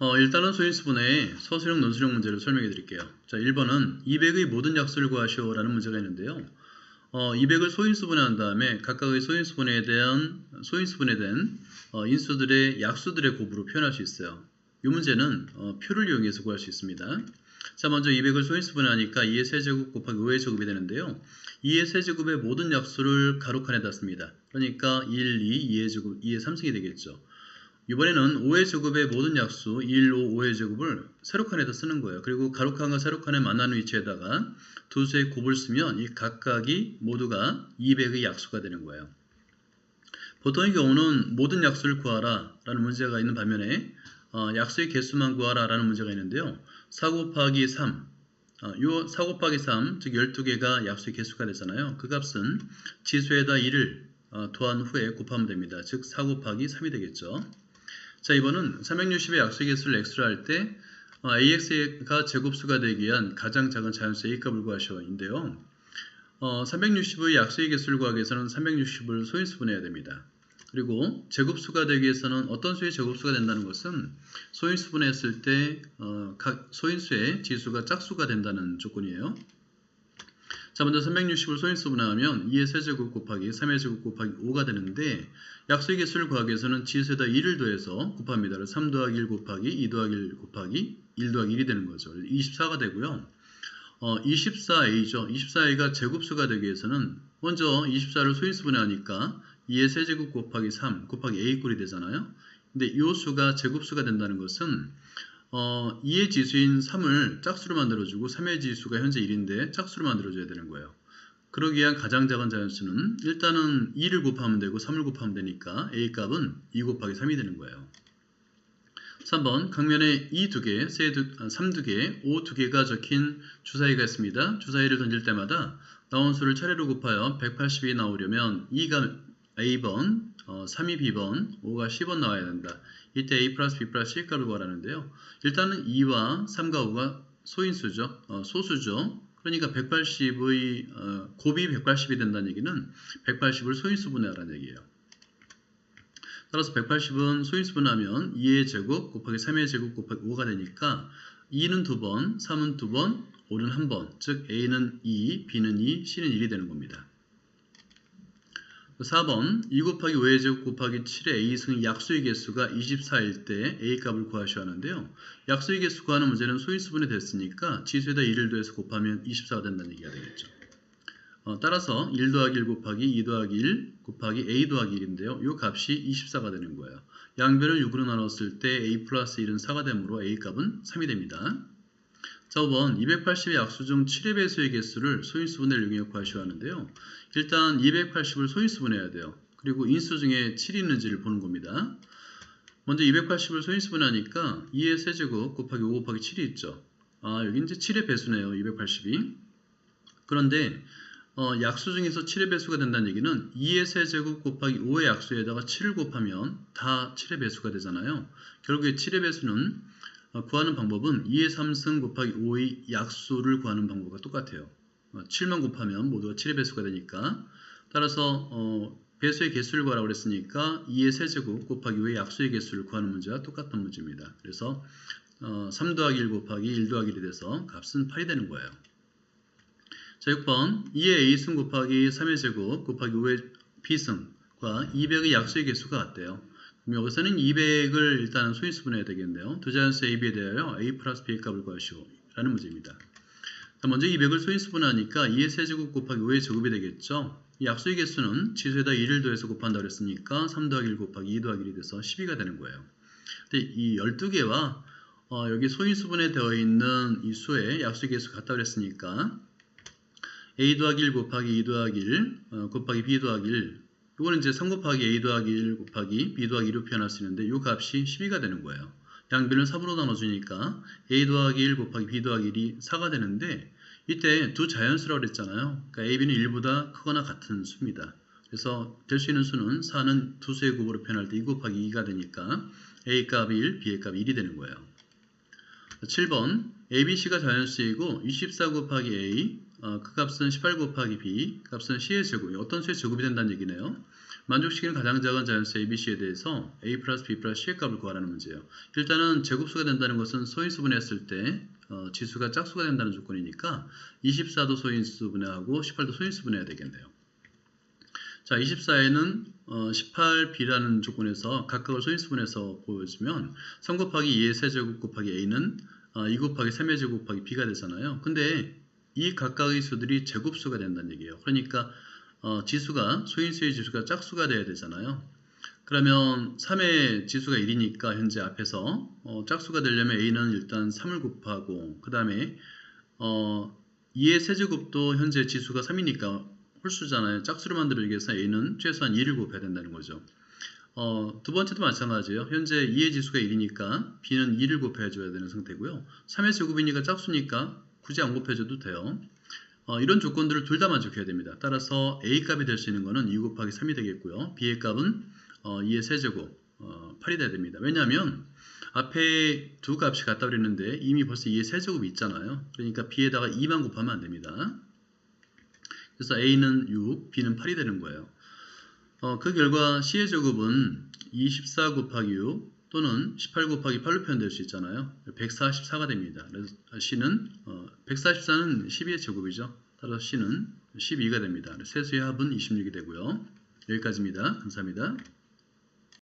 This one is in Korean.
어, 일단은 소인수분해의 서술형 논술형 문제를 설명해 드릴게요. 자, 1번은 200의 모든 약수를 구하시오 라는 문제가 있는데요. 어, 200을 소인수분해한 다음에 각각의 소인수분해에 대한 소인수분에 된 어, 인수들의 약수들의 곱으로 표현할 수 있어요. 이 문제는 어, 표를 이용해서 구할 수 있습니다. 자, 먼저 200을 소인수분해하니까 2의 세제곱 곱하기 5의 제곱이 되는데요. 2의 세제곱의 모든 약수를 가로 칸에다 씁니다. 그러니까 1, 2, 2의 제곱, 2의 3승이 되겠죠. 이번에는 5의 제곱의 모든 약수 1, 5, 5의 제곱을 세로칸에다 쓰는 거예요. 그리고 가로칸과 세로칸의 만나는 위치에다가 두 수의 곱을 쓰면 이 각각이 모두가 200의 약수가 되는 거예요. 보통의 경우는 모든 약수를 구하라 라는 문제가 있는 반면에 어, 약수의 개수만 구하라 라는 문제가 있는데요. 4 곱하기 3 어, 요4 곱하기 3, 즉 12개가 약수의 개수가 되잖아요. 그 값은 지수에다 1을 어, 더한 후에 곱하면 됩니다. 즉4 곱하기 3이 되겠죠. 자 이번은 360의 약수의 개수를 x로 할때 어, ax가 제곱수가 되기 위한 가장 작은 자연수 a값을 구하셔인데요. 어, 360의 약수의 개수를 구하기 위해서는 360을 소인수분해야 됩니다. 그리고 제곱수가 되기 위해서는 어떤 수의 제곱수가 된다는 것은 소인수분했을 때 어, 각 소인수의 지수가 짝수가 된다는 조건이에요. 자 먼저 360을 소인수분해하면 2의 세제곱 곱하기 3의 제곱 곱하기 5가 되는데 약수의 개수를 구하기 위해서는 지수에다 1을 더해서 곱합니다. 그래서 3 더하기 1 곱하기 2 더하기 1 곱하기 1 더하기 1이 되는 거죠. 24가 되고요. 어, 24a죠. 24a가 제곱수가 되기 위해서는 먼저 24를 소인수분해하니까 2의 세제곱 곱하기 3 곱하기 a 꼴이 되잖아요. 근데 이 수가 제곱수가 된다는 것은 어, 2의 지수인 3을 짝수로 만들어주고 3의 지수가 현재 1인데 짝수로 만들어줘야 되는 거예요. 그러기 위한 가장 작은 자연수는 일단은 2를 곱하면 되고 3을 곱하면 되니까 a 값은 2 곱하기 3이 되는 거예요. 3번 강면에 2두 개, 세 두, 3두 개, 5두 개가 적힌 주사위가 있습니다. 주사위를 던질 때마다 나온 수를 차례로 곱하여 180이 나오려면 2가 A번, 어, 3이 B번, 5가 C번 나와야 된다. 이때 A 플러스 B 플러스 C값을 구하라는데요. 일단은 2와 3과 5가 소인수죠. 어, 소수죠. 그러니까 180의 어, 곱이 180이 된다는 얘기는 180을 소인수 분해하라는 얘기예요. 따라서 180은 소인수 분하면 2의 제곱 곱하기 3의 제곱 곱하기 5가 되니까 2는 2번, 3은 2번, 5는 1번, 즉 A는 2, B는 2, C는 1이 되는 겁니다. 4번 2 곱하기 5의 제곱 곱하기 7의 A승 약수의 개수가 24일 때 A값을 구하셔야 하는데요. 약수의 개수 구하는 문제는 소인수분해 됐으니까 지수에다 1을 더해서 곱하면 24가 된다는 얘기가 되겠죠. 어, 따라서 1 더하기 1 곱하기 2 더하기 1 곱하기 A 더하기 1인데요. 이 값이 24가 되는 거예요. 양변을 6으로 나눴을 때 A 플러스 1은 4가 되므로 A 값은 3이 됩니다. 자, 5번 280의 약수 중 7의 배수의 개수를 소인수분해를 이용해 구하셔야 하는데요. 일단 280을 소인수분해야 돼요. 그리고 인수 중에 7이 있는지를 보는 겁니다. 먼저 280을 소인수분하니까 2의 세제곱 곱하기 5 곱하기 7이 있죠. 아, 여기 이제 7의 배수네요. 280이. 그런데 어, 약수 중에서 7의 배수가 된다는 얘기는 2의 세제곱 곱하기 5의 약수에다가 7을 곱하면 다 7의 배수가 되잖아요. 결국에 7의 배수는 어, 구하는 방법은 2의 3승 곱하기 5의 약수를 구하는 방법과 똑같아요. 7만 어, 곱하면 모두가 7의 배수가 되니까 따라서 어, 배수의 개수를 구하라고 그랬으니까 2의 세제곱 곱하기 5의 약수의 개수를 구하는 문제와 똑같은 문제입니다. 그래서 어, 3 더하기 1 곱하기 1 더하기 1이 돼서 값은 8이 되는 거예요. 자 6번 2의 A승 곱하기 3의 제곱 곱하기 5의 B승과 200의 약수의 개수가 같대요. 그럼 여기서는 200을 일단 소인수분해야 되겠네요. 두 자연수 A, B에 대하여 A 플러스 B의 값을 구하시오. 라는 문제입니다. 먼저 200을 소인수분하니까 2의 세제곱 곱하기 5의 제곱이 되겠죠. 이 약수의 개수는 지수에다 2를 더해서 곱한다 그랬으니까 3 더하기 1 곱하기 2 더하기 1이 돼서 12가 되는 거예요. 근데 이 12개와 어, 여기 소인수분해 되어 있는 이 수의 약수의 개수 같다 그랬으니까 a 더하기 1 곱하기 2 더하기 1 어, 곱하기 b 더하기 1 이거는 이제 3 곱하기 a 더하기 1 곱하기 b 더하기 2로 표현할 수 있는데 이 값이 12가 되는 거예요. 양변을 3으로 나눠주니까 a 더하기 1 곱하기 b 더하기 1이 4가 되는데 이때 두 자연수라고 그랬잖아요. 그러니까 a, b는 1보다 크거나 같은 수입니다. 그래서 될 수 있는 수는 4는 두 수의 곱으로 표현할 때 2 곱하기 2가 되니까 a 값이 1, b의 값이 1이 되는 거예요. 7번 a, b, c가 자연수이고 24 곱하기 a 어, 그 값은 18 곱하기 b 값은 c의 제곱이 어떤 수의 제곱이 된다는 얘기네요. 만족시키는 가장 작은 자연수 ABC에 대해서 A 플러스 B 플러스 C의 값을 구하라는 문제예요. 일단은 제곱수가 된다는 것은 소인수분해했을 때 어, 지수가 짝수가 된다는 조건이니까 24도 소인수분해하고 18도 소인수분해해야 되겠네요. 자, 24에는 어, 18b라는 조건에서 각각을 소인수분해서 보여주면 3 곱하기 2의 세제곱 곱하기 a는 어, 2 곱하기 3의 제곱 곱하기 b가 되잖아요. 근데 이 각각의 수들이 제곱수가 된다는 얘기예요. 그러니까 어, 지수가 소인수의 지수가 짝수가 돼야 되잖아요. 그러면 3의 지수가 1이니까 현재 앞에서 어, 짝수가 되려면 a는 일단 3을 곱하고 그 다음에 어, 2의 세제곱도 현재 지수가 3이니까 홀수잖아요. 짝수를 만들기 위해서 a는 최소한 2를 곱해야 된다는 거죠. 어, 두 번째도 마찬가지예요. 현재 2의 지수가 1이니까 b는 2를 곱해줘야 되는 상태고요. 3의 제곱이니까 짝수니까 굳이 안 곱해줘도 돼요. 어, 이런 조건들을 둘 다 만족해야 됩니다. 따라서 a 값이 될 수 있는 거는 2 곱하기 3이 되겠고요. b의 값은 어, 2의 세제곱 어, 8이 돼야 됩니다. 왜냐하면 앞에 두 값이 같다 그랬는데 이미 벌써 2의 세제곱이 있잖아요. 그러니까 b에다가 2만 곱하면 안 됩니다. 그래서 a는 6, b는 8이 되는 거예요. 어, 그 결과 c의 제곱은 24 곱하기 6 또는 18 곱하기 8로 표현될 수 있잖아요. 144가 됩니다. 그래서 c는 어, 144는 12의 제곱이죠. 따라서 c는 12가 됩니다. 세수의 합은 26이 되고요. 여기까지입니다. 감사합니다.